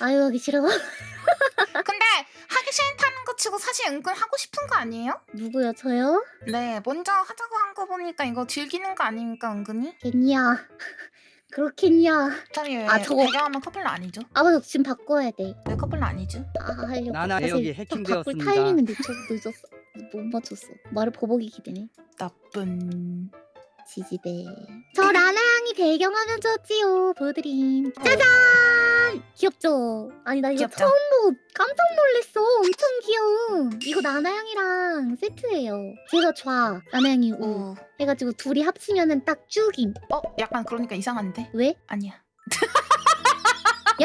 아유 하기 싫어. 근데 하기 싫다는 거 치고 사실 은근 하고 싶은 거 아니에요? 누구요 저요? 네, 먼저 하자고 한 거 보니까 이거 즐기는 거 아닙니까 은근히? 겠냐? 그렇겠냐? 저희 왜 아, 저거- 배경하면 커플로 아니죠? 아마 지금 바꿔야 돼. 왜 커플로 아니죠? 아 하려고. 나나 여기 좀 해킹되었습니다. 바꿀 타이밍은 늦었, 늦었어. 못 맞췄어. 말을 버벅이 기대네. 나쁜 지지배. 저 라나양이 배경화면 줬지요. 보여드림. 짜잔! 귀엽죠? 아니 나 이거 귀엽죠? 처음 보고 깜짝 놀랐어. 엄청 귀여워. 이거 나나양이랑 세트예요. 제가 좌, 나나양이 우. 우. 해가지고 둘이 합치면은 딱 쭉임. 어, 약간 그러니까 이상한데? 왜? 아니야.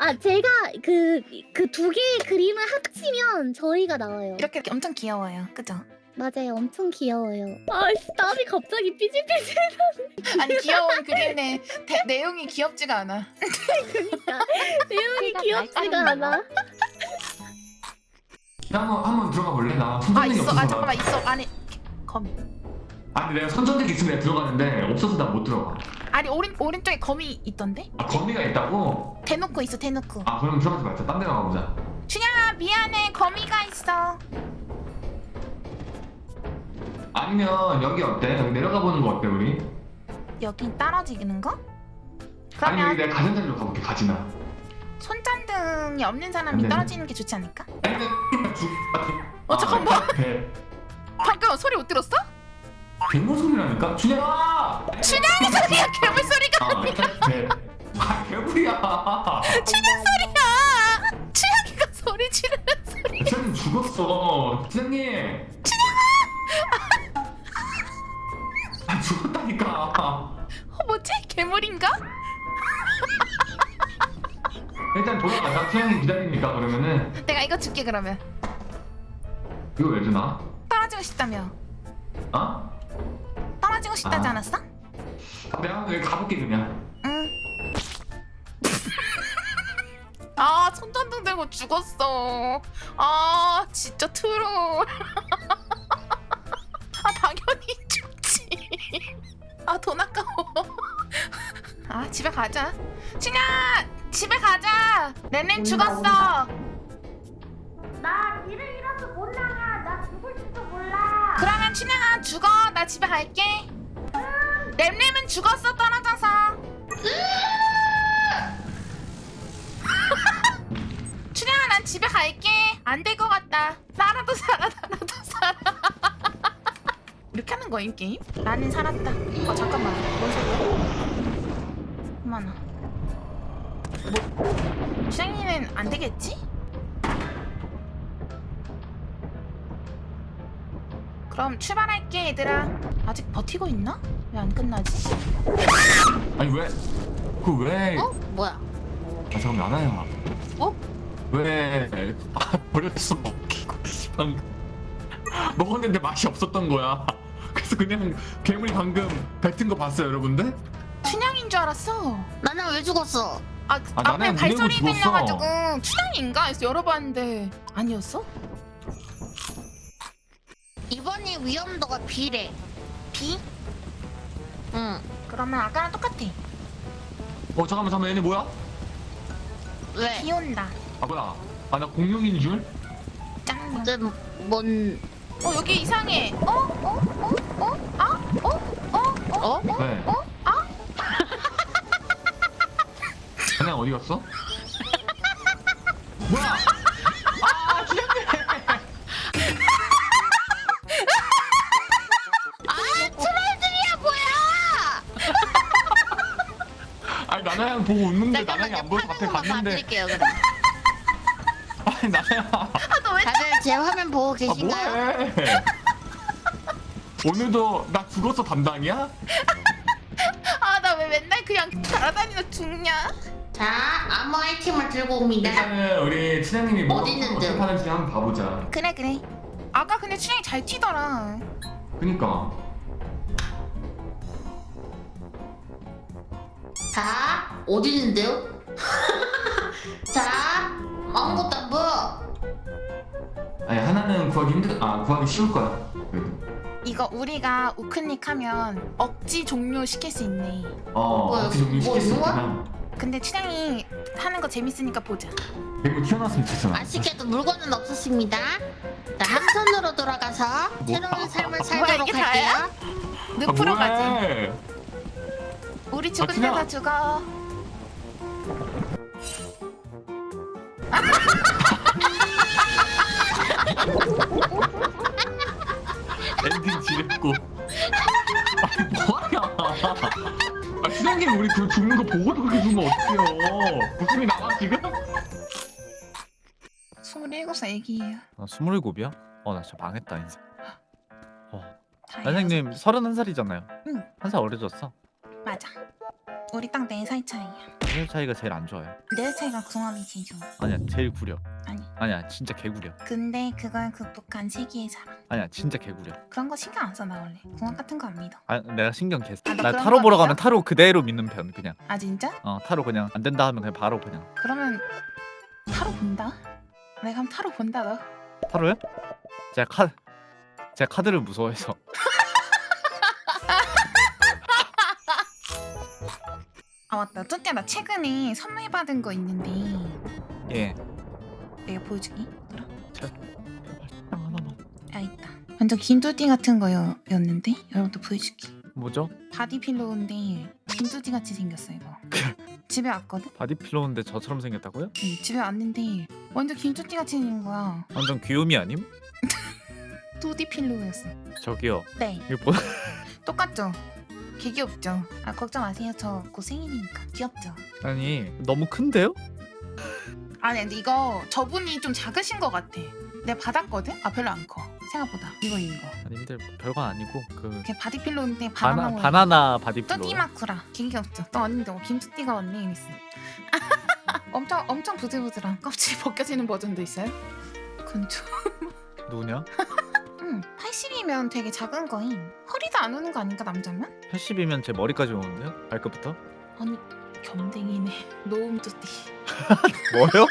아 제가 그 그 두 개의 그림을 합치면 저희가 나와요. 이렇게 엄청 귀여워요. 그죠? 맞아요, 엄청 귀여워요. 아 씨 땀이 갑자기 삐질삐질. 아니 귀여운 그림의 대- 내용이 귀엽지가 않아. 그러니까 내용이 귀엽지가. 않아. 야, 한번 한번 들어가 볼래? 나아 손전등이 있어. 없어서 아 나- 잠깐만 있어. 아니 거미. 아니 내가 손전등이 있으면 내가 들어가는데 없어서 나 못 들어가. 아니 오른 오른쪽에 거미 있던데? 아 거미가 있다고? 대놓고 있어. 대놓고. 아 그럼 들어가지 말자. 딴 데 나가보자. 춘향아 미안해. 거미가 있어. 아니면 여기 어때? 여기 내려가 보는 거 어때 우리? 여기 떨어지는 거? 아니 여기 그러면 내가 가전자리로 가볼게 가지나. 손전등이 없는 사람이 네. 떨어지는 게 좋지 않을까? 아니 죽. 어, 잠깐만. 배. 방금 소리 못 들었어? 괴물 소리라니까? 준영아! 춘향이 소리야. 괴물 소리가. 아 배. 아 괴물이야. 춘향 소리야. 춘향이가 소리 지르는 소리. 춘향님 죽었어. 춘향님. 괴물인가? 일단 돌아가자. 춘향님 기다리니까 그러면은 내가 이거 줄게 그러면. 이거 왜 주나? 떨어지고 싶다며. 어? 떨어지고 싶다지 아. 않았어? 내가 여기 가볼게 그냥. 응. 아 손전등 들고 죽었어. 아 진짜 트롤. 집에 가자. 춘야 집에 가자. 렌렌 죽었어. 나 길을 잃어서 못 나가. 나 죽을지도 몰라. 그러면 춘향아 죽어. 나 집에 갈게. 램램은 죽었어 떨어져서. 춘향아 난 집에 갈게. 안 될 것 같다. 나라도 살아 나라도 살아. 이렇게 하는 거임 게임? 나는 살았다. 어 잠깐만. 뭔 소리야? 그만아. 뭐? 춘향이는 안 되겠지? 그럼 출발할게 얘들아. 아직 버티고 있나? 왜 안 끝나지? 아니 왜? 그 왜? 어? 뭐야? 아 잠깐만 나나야. 어? 왜? 아 버렸어 먹었는데 맛이 없었던 거야. 그래서 그냥 괴물이 방금 뱉은 거 봤어요 여러분들? 춘향인 줄 알았어. 나는 왜 죽었어? 아, 아, 앞에 나는 발소리 죽었어. 들려가지고 춘향인가 해서 열어봤는데 아니었어? 이번이 위험도가 B래. B? 응. 그러면 아까랑 똑같아. 어 잠깐만 잠깐만 얘네 뭐야? 왜? 비 온다. 아 뭐야? 아 나 공룡인 줄? 짱. 근데 뭔? 어 여기 이상해. 어? 어디 갔어? 뭐야? 아 주장님! 아, 트롤들이야 뭐야? 아니 나나양 보고 웃는데 나나양이 안. 보여서 앞에 화면만 갔는데 봐드릴게요. 그럼. 아니 나나양 다들 제 화면 보고 아 계신가요? 뭐해? 오늘도 나 죽었어 담당이야? 아 나 왜 맨날 그냥 날아다니다 죽냐? 자, 암호 아이템을 들고 옵니다. 일단은 우리 어디 있는데? 어떻게 하는지 한번 봐보자. 그래 그래. 아까 근데 춘향이 잘 튀더라. 그니까 자, 어디 있는데요? 자, 아무것도 안 보여. 아니 하나는 구하기 힘들 아 구하기 쉬울 거야. 그래도 이거 우리가 우클릭하면 억지 종료 시킬 수 있네. 어 뭐야, 같이 종류 뭐 시킬 수? 있구나 근데 춘향이 하는 거 재밌으니까 보자. 괴물 튀어나왔으면 좋겠어 아쉽게도 물건은 없었습니다. 자, 함선으로 돌아가서 새로운 삶을 살도록 이게 할게요. 늪으로 가지. 가지 우리 죽은 춘향아. 데다 죽어. 엔딩 지렸고 아니 뭐하냐 아 시장님 우리 그 죽는 거 보고도 그렇게 죽으면 어떡해요 웃음이 나와 지금? 27살 애기예요. 아, 스물일곱이야? 어, 나 진짜 망했다 인생. 어, 다행이다. 선생님 서른한 살이잖아요. 응. 한 살 어려졌어. 맞아. 우리 딱 4살 차이야. 살 차이가 제일 안 좋아요. 4살 차이가 궁합이 제일 좋아. 아니야, 제일 구려. 아니. 아니야, 진짜 개구려. 근데 그걸 극복한 세기의 사랑. 아니야, 진짜 개구려. 그런 거 신경 안 써 나 원래. 궁합 같은 거 안 믿어. 아, 내가 신경 개. 아, 너 나 그런 타로 거 보러? 가면 타로 그대로 믿는 편 그냥. 아 진짜? 어, 타로 그냥 안 된다 하면 그냥 바로 그냥. 그러면 타로 본다? 내가 한번 타로 본다 너. 타로요? 제가 카 제가 카드를 무서워해서. 아 맞다. 뚜띠야 나 최근에 선물 받은 거 있는데 예. 내가 보여주기. 완전 긴 뚜띠 같은 거였는데 여러분도 보여줄게. 뭐죠? 바디 필로우인데 긴 뚜띠 같이 생겼어 이거. 집에 왔거든? 바디 필로우인데 저처럼 생겼다고요? 응, 집에 왔는데 완전 긴 뚜띠 같이 생긴 거야. 완전 귀요미 아님? 뚜띠 필로우였어. 저기요. 네, 이거 보 똑같죠? 개 귀엽죠? 아 걱정 마세요. 저 곧 생일이니까 귀엽죠? 아니 너무 큰데요? 아니 근데 이거 저분이 좀 작으신 것 같아. 내가 받았거든? 아 별로 안 커. 생각보다. 이거 이거. 아님들 별거 아니고 그걔 바디 필로우인데 바나나 바나 모양. 바나나 바디 필로우. 뚜띠 마쿠라. 개 귀엽죠? 또 언니인데 뭐 김뚜띠가 언니 이랬어. 엄청 엄청 부들부들한 껍질이 벗겨지는 버전도 있어요? 건조. 누구냐? 응. 80이면 되게 작은 거임. 허리도 안 오는 거 아닌가 남자면? 80이면 제 머리까지 오는데요? 발끝부터? 아니 겸댕이네. 노음 뚜띠. 뭐요?